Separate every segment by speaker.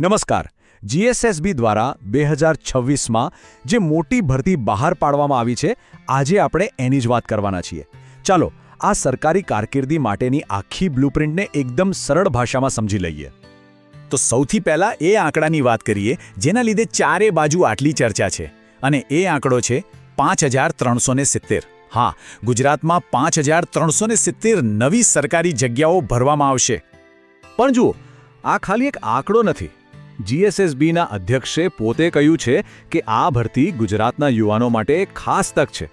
Speaker 1: નમસ્કાર. જીએસએસબી દ્વારા બે હજાર છવ્વીસમાં જે મોટી ભરતી બહાર પાડવામાં આવી છે, આજે આપણે એની જ વાત કરવાના છીએ. ચાલો, આ સરકારી કારકિર્દી માટેની આખી બ્લુપ્રિન્ટને એકદમ સરળ ભાષામાં સમજી લઈએ.
Speaker 2: તો સૌથી પહેલાં એ આંકડાની વાત કરીએ, જેના લીધે ચારે બાજુ આટલી ચર્ચા છે. અને એ આંકડો છે પાંચ હજાર ત્રણસો સિત્તેર. હા, ગુજરાતમાં પાંચ હજાર ત્રણસો સિત્તેર નવી સરકારી જગ્યાઓ ભરવામાં આવશે.
Speaker 1: પણ જુઓ, આ ખાલી એક આંકડો નથી. જીએસએસબીના અધ્યક્ષે પોતે કહ્યું છે કે આ ભરતી ગુજરાતના યુવાનો માટે ખાસ તક છે.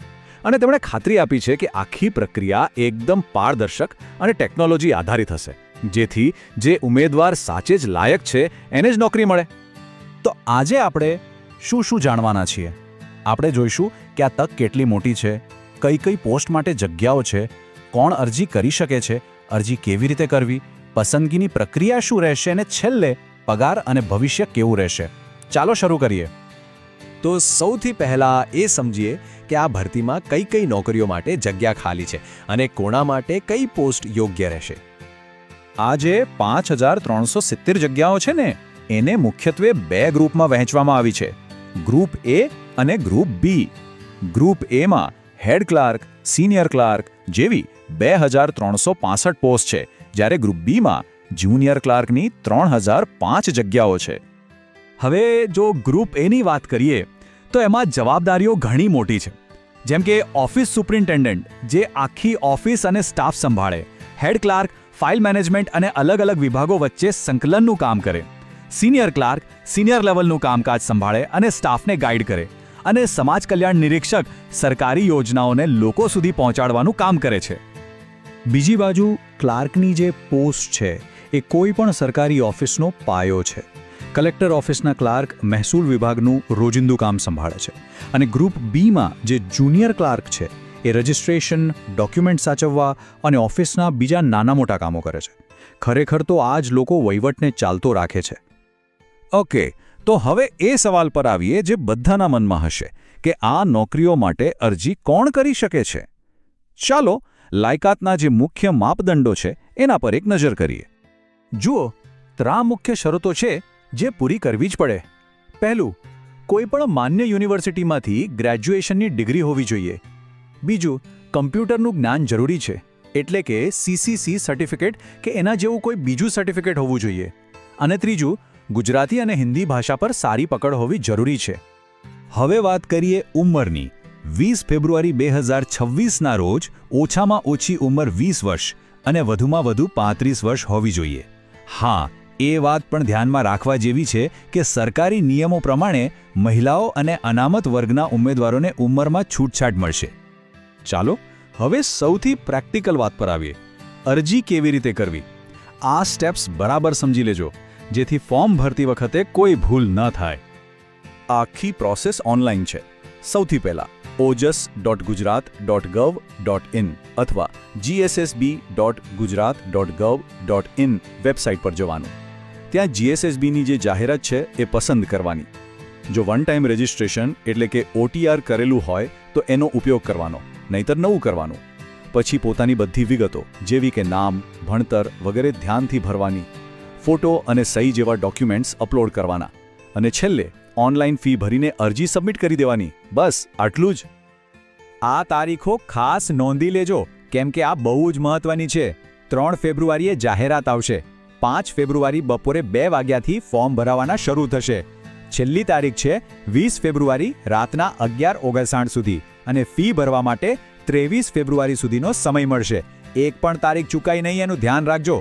Speaker 1: અને તેમણે ખાતરી આપી છે કે આખી પ્રક્રિયા એકદમ પારદર્શક અને ટેકનોલોજી આધારિત હશે. જેથી જે ઉમેદવાર સાચે જ લાયક છે, એને જ નોકરી મળે. તો આજે આપણે શું શું જાણવાના છીએ? આપણે જોઈશું કે આ તક કેટલી મોટી છે, કઈ કઈ પોસ્ટ માટે જગ્યાઓ છે, કોણ અરજી કરી શકે છે, અરજી કેવી રીતે કરવી, પસંદગીની પ્રક્રિયા શું રહેશે અને છેલ્લે પગાર અને ભવિષ્ય કેવું રહેશે? ચાલો શરૂ કરીએ. તો સૌથી પહેલા એ સમજીએ કે આ ભરતીમાં કઈ કઈ નોકરીઓ માટે જગ્યા ખાલી છે અને કોણા માટે કઈ પોસ્ટ યોગ્ય રહેશે. આ જે પાંચ હજાર ત્રણસો સિત્તેર જગ્યાઓ છે ને, એને મુખ્યત્વે બે ગ્રુપમાં વહેંચવામાં આવી છે. ગ્રુપ એ અને ગ્રુપ બી. ગ્રુપ એમાં હેડ ક્લાર્ક, સિનિયર ક્લાર્ક જેવી બે હજાર ત્રણસો પોસ્ટ છે, જ્યારે ગ્રુપ બીમાં જુનિયર ક્લાર્કની ત્રણ હજાર પાંચ જગ્યાઓ છે. હવે જો ગ્રુપ એની વાત કરીએ, તો એમાં જવાબદારીઓ ઘણી મોટી છે. જેમ કે ઓફિસ સુપ્રિન્ટેન્ડન્ટ, જે આખી ઓફિસ અને સ્ટાફ સંભાળે. હેડ ક્લાર્ક, ફાઇલ મેનેજમેન્ટ અને અલગ અલગ વિભાગો વચ્ચે સંકલનનું કામ કરે. સિનિયર ક્લાર્ક, સિનિયર લેવલનું કામકાજ સંભાળે અને સ્ટાફને ગાઈડ કરે. અને સમાજ કલ્યાણ નિરીક્ષક સરકારી યોજનાઓને લોકો સુધી પહોંચાડવાનું કામ કરે છે. બીજી બાજુ, ક્લાર્કની જે પોસ્ટ છે એ કોઈ પણ સરકારી ઓફિસનો પાયો છે. કલેક્ટર ઓફિસના ક્લાર્ક મહેસૂલ વિભાગનું રોજિંદુ કામ સંભાળે છે અને ગ્રુપ બીમાં જે જુનિયર ક્લાર્ક છે, એ રજિસ્ટ્રેશન, ડોક્યુમેન્ટ સાચવવા અને ઓફિસના બીજા નાના મોટા કામો કરે છે. ખરેખર તો આ જ લોકો વહીવટને ચાલતો રાખે છે. ઓકે, તો હવે એ સવાલ પર આવીએ જે બધાના મનમાં હશે, કે આ નોકરીઓ માટે અરજી કોણ કરી શકે છે? ચાલો, લાયકાતના જે મુખ્ય માપદંડો છે, એના પર એક નજર કરીએ. જુઓ ત્રા મુખ્ય શરતો છે જે પૂરી કરવી જ પડે. પહેલું, કોઈપણ માન્ય યુનિવર્સિટીમાંથી ગ્રેજ્યુએશનની ડિગ્રી હોવી જોઈએ. બીજું, કમ્પ્યુટરનું જ્ઞાન જરૂરી છે, એટલે કે સીસીસી સર્ટિફિકેટ કે એના જેવું કોઈ બીજું સર્ટિફિકેટ હોવું જોઈએ. અને ત્રીજું, ગુજરાતી અને હિન્દી ભાષા પર સારી પકડ હોવી જરૂરી છે. હવે વાત કરીએ ઉંમરની. વીસ ફેબ્રુઆરી બે હજાર છવ્વીસના રોજ ઓછામાં ઓછી ઉંમર વીસ વર્ષ અને વધુમાં વધુ પાંત્રીસ વર્ષ હોવી જોઈએ. હા, એ વાત પણ ધ્યાનમાં રાખવા જેવી છે કે સરકારી નિયમો પ્રમાણે મહિલાઓ અને અનામત વર્ગના ઉમેદવારોને ઉંમરમાં છૂટછાટ મળશે. ચાલો, હવે સૌથી પ્રેક્ટિકલ વાત પર આવીએ. અરજી કેવી રીતે કરવી? આ સ્ટેપ્સ બરાબર સમજી લેજો, જેથી ફોર્મ ભરતી વખતે કોઈ ભૂલ ન થાય. આખી પ્રોસેસ ઓનલાઈન છે. સૌથી પહેલા Ojas dot Gujarat dot gov dot in અથવા GSSB dot Gujarat dot gov dot in website પર જવાનું. ત્યાં જીએસએસબીની જે જાહેરાત છે એ પસંદ કરવાની. જો વન ટાઈમ રજિસ્ટ્રેશન એટલે કે ઓટીઆર કરેલું હોય, તો એનો ઉપયોગ કરવાનો, નહીતર નવું કરવાનું. પછી પોતાની બધી વિગતો, જેવી કે નામ, ભણતર વગેરે ધ્યાનથી ભરવાની, ફોટો અને સહી જેવા ડોક્યુમેન્ટ્સ અપલોડ કરવાના. અને છેલ્લે ઓનલાઈન ફી ભરીને અરજી સબમિટ કરી દેવાની. બસ, આટલું જ. આ તારીખો ખાસ નોંધી લેજો, કેમ કે આ બહુ જ મહત્વની છે. ત્રણ ફેબ્રુઆરીએ જાહેરાત આવશે. પાંચ ફેબ્રુઆરી બપોરે બે વાગ્યાથી ફોર્મ ભરાવાના શરૂ થશે. છેલ્લી તારીખ છે વીસ ફેબ્રુઆરી રાતના અગિયાર ઓગણસાઠ સુધી અને ફી ભરવા માટે ત્રેવીસ ફેબ્રુઆરી સુધીનો સમય મળશે. એક પણ તારીખ ચૂકાઈ નહીં એનું ધ્યાન રાખજો.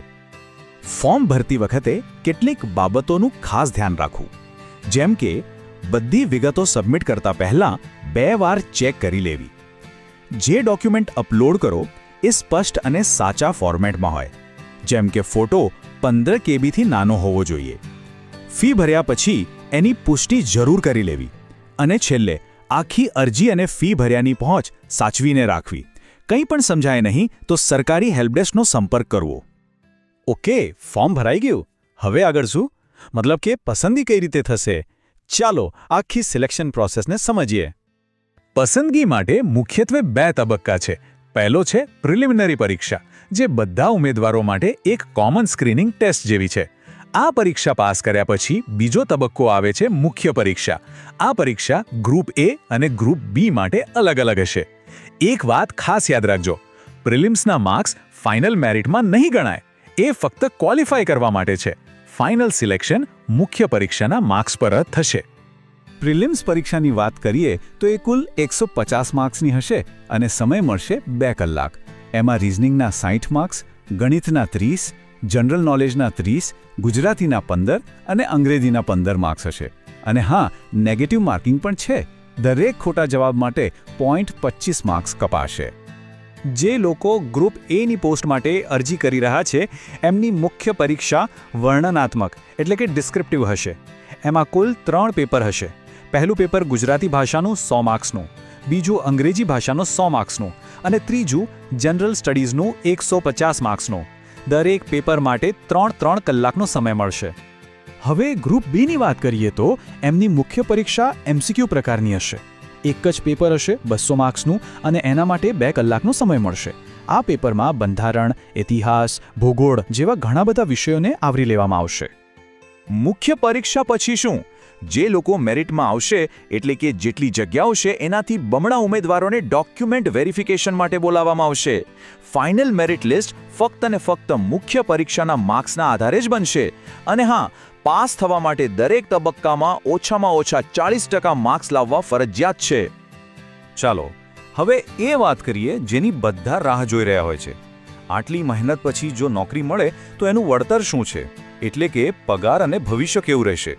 Speaker 1: ફોર્મ ભરતી વખતે કેટલીક બાબતોનું ખાસ ધ્યાન રાખવું. જેમ કે, બધી વિગતો સબમિટ કરતા પહેલા બે વાર ચેક કરી લેવી. જે ડોક્યુમેન્ટ અપલોડ કરો, એ સ્પષ્ટ અને સાચા ફોર્મેટમાં હોય. જેમ કે ફોટો પંદર કેબીથી નાનો હોવો જોઈએ. ફી ભર્યા પછી એની પુષ્ટિ જરૂર કરી લેવી. અને છેલ્લે, આખી અરજી અને ફી ભર્યાની પહોંચ સાચવીને રાખવી. કંઈ પણ સમજાય નહીં, તો સરકારી હેલ્પડેસ્કનો સંપર્ક કરવો. ઓકે ફોર્મ ભરાઈ ગયું. હવે આગળ શું? મતલબ કે પસંદગી કઈ રીતે થશે? ચાલો આખી સિલેક્શન પ્રોસેસને સમજીએ. પસંદગી માટે મુખ્યત્વે બે તબક્કા છે. પહેલો છે પ્રિલિમિનરી પરીક્ષા, જે બધા ઉમેદવારો માટે એક કોમન સ્ક્રીનિંગ ટેસ્ટ જેવી છે.
Speaker 2: આ પરીક્ષા પાસ કર્યા પછી બીજો તબક્કો આવે છે મુખ્ય પરીક્ષા. આ પરીક્ષા ગ્રુપ એ અને ગ્રુપ બી માટે અલગ અલગ હશે. એક વાત ખાસ યાદ રાખજો પ્રિલિમ્સના માર્ક્સ ફાઇનલ મેરિટમાં નહીં ગણાય. એ ફક્ત ક્વોલિફાય કરવા માટે છે. ફાઇનલ સિલેક્શન મુખ્ય પરીક્ષાના માર્ક્સ પર જ થશે.
Speaker 1: પ્રિલિમ્સ પરીક્ષાની વાત કરીએ તો એ કુલ એકસો પચાસ માર્ક્સની હશે અને સમય મળશે બે કલાક. એમાં રિઝનિંગના સાઠ માર્ક્સ, ગણિતના ત્રીસ જનરલ નોલેજના ત્રીસ, ગુજરાતીના પંદર અને અંગ્રેજીના પંદર માર્ક્સ હશે. અને હા નેગેટિવ માર્કિંગ પણ છે. દરેક ખોટા જવાબ માટે પોઈન્ટ પચીસ માર્ક્સ કપાશે.
Speaker 3: જે લોકો ગ્રુપ એની પોસ્ટ માટે અરજી કરી રહ્યા છે, એમની મુખ્ય પરીક્ષા વર્ણનાત્મક એટલે કે ડિસ્ક્રિપ્ટિવ હશે. એમાં કુલ ત્રણ પેપર હશે. પહેલું પેપર ગુજરાતી ભાષાનું સો માર્ક્સનું બીજું અંગ્રેજી ભાષાનું સો માર્ક્સનું અને ત્રીજું જનરલ સ્ટડીઝનું એકસો પચાસ માર્ક્સનું દરેક પેપર માટે ત્રણ ત્રણ કલાકનો સમય મળશે. હવે ગ્રુપ બીની વાત કરીએ તો એમની મુખ્ય પરીક્ષા એમસીક્યુ પ્રકારની હશે. એક જ પેપર હશે, બસો માર્ક્સનું, અને એના માટે બે કલાકનો સમય મળશે. આ પેપરમાં બંધારણ, ઇતિહાસ, ભૂગોળ જેવા ઘણા બધા વિષયોને આવરી લેવામાં આવશે.
Speaker 2: મુખ્ય પરીક્ષા પછી શું? જે લોકો મેરિટમાં આવશે, એટલે કે જેટલી જગ્યાઓ છે, એનાથી બમણા ઉમેદવારોને ડોક્યુમેન્ટ વેરિફિકેશન માટે બોલાવવામાં આવશે. ફાઇનલ મેરિટ લિસ્ટ ફક્ત અને ફક્ત મુખ્ય પરીક્ષાના માર્ક્સના આધારે જ બનશે. અને હા પાસ થવા માટે દરેક તબક્કામાં ઓછામાં ઓછા ચાળીસ ટકા માર્ક્સ લાવવા ફરજિયાત છે. ચાલો, હવે એ વાત કરીએ જેની બધા રાહ જોઈ રહ્યા હોય છે. આટલી મહેનત પછી જો નોકરી મળે, તો એનું વળતર શું છે? એટલે કે પગાર અને ભવિષ્ય કેવું રહેશે?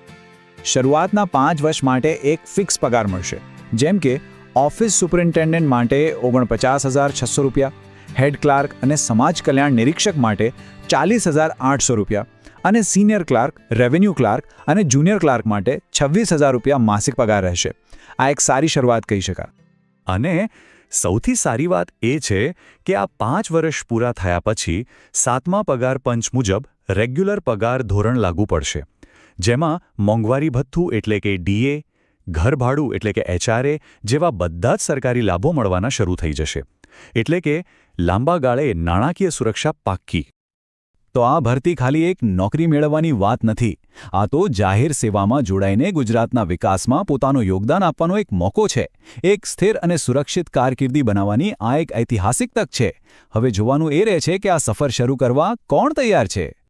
Speaker 3: શરૂઆતના પાંચ વર્ષ માટે એક ફિક્સ પગાર મળશે. જેમ કે, ઓફિસ સુપરિન્ટેન્ડન્ટ માટે ઓગણપચાસ હજાર છસો રૂપિયા, હેડ ક્લાર્ક અને સમાજ કલ્યાણ નિરીક્ષક માટે ચાલીસ હજાર આઠસો રૂપિયા અને સિનિયર ક્લાર્ક, રેવન્યુ ક્લાર્ક અને જુનિયર ક્લાર્ક માટે છવ્વીસ હજાર રૂપિયા માસિક પગાર રહેશે. આ એક સારી શરૂઆત કહી શકાય.
Speaker 2: અને સૌથી સારી વાત એ છે કે આ પાંચ વર્ષ પૂરા થયા પછી સાતમા પગાર પંચ મુજબ રેગ્યુલર પગાર ધોરણ લાગુ પડશે. જેમાં મોંઘવારી ભથ્થું એટલે કે ડીએ ઘર ભાડું એટલે કે એચઆરએ જેવા બધા જ સરકારી લાભો મળવાના શરૂ થઈ જશે. એટલે કે લાંબા ગાળે નાણાકીય સુરક્ષા પાક્કી.
Speaker 1: તો આ ભરતી ખાલી એક નોકરી મેળવવાની વાત નથી. આ તો જાહેર સેવામાં જોડાઈને ગુજરાતના વિકાસમાં પોતાનું યોગદાન આપવાનો એક મોકો છે. એક સ્થિર અને સુરક્ષિત કારકિર્દી બનાવવાની આ એક ઐતિહાસિક તક છે. હવે જોવાનું એ રહે છે કે આ સફર શરૂ કરવા કોણ તૈયાર છે?